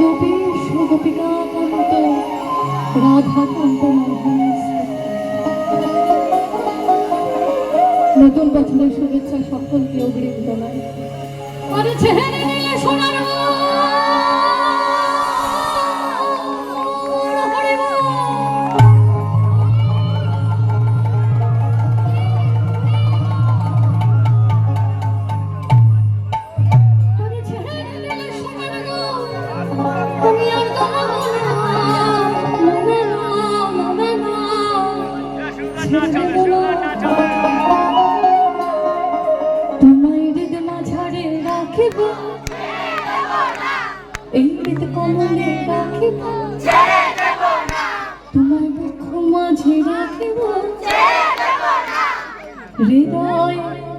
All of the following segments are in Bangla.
গোপীশ গোপিকাকান্ত রাধাকান্ত নতুন বছরের শুভেচ্ছা সকলকে অগ্রিম জানাই আরে তোমায় হৃদ মাঝারে রাখিব এই হৃদ কমলে রাখিব তোমায় বুক মাঝে রাখিব হৃদয়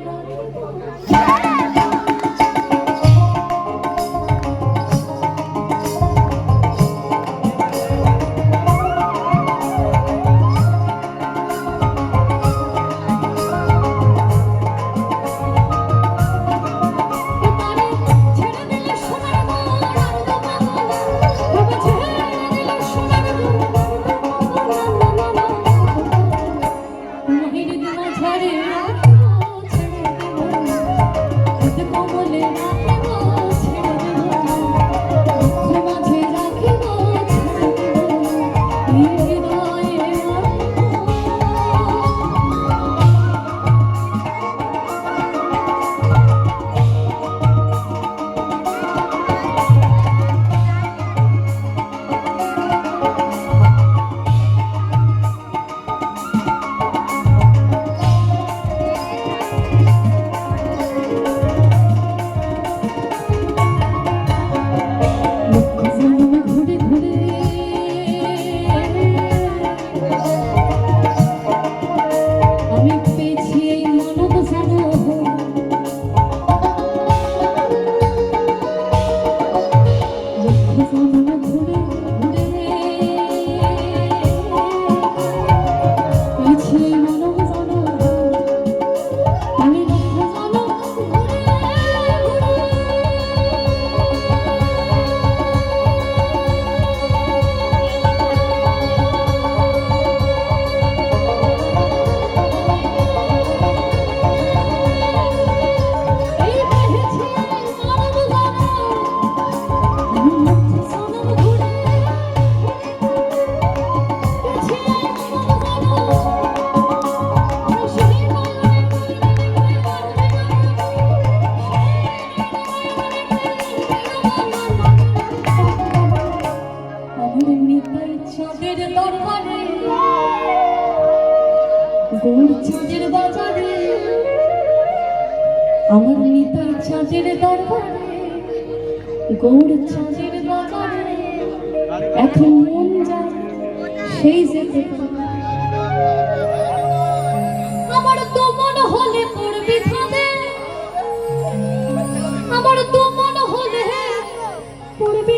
কমলে রাখিব দরবারে। গৌর চাঁদের বাজারে আমার নিতাই চাঁদের দরবারে। গৌর চাঁদের বাজারে এখন মন যায় সেই যেতে। আমার তো মন হলে পড়বি আমার তো মন হলে পড়বি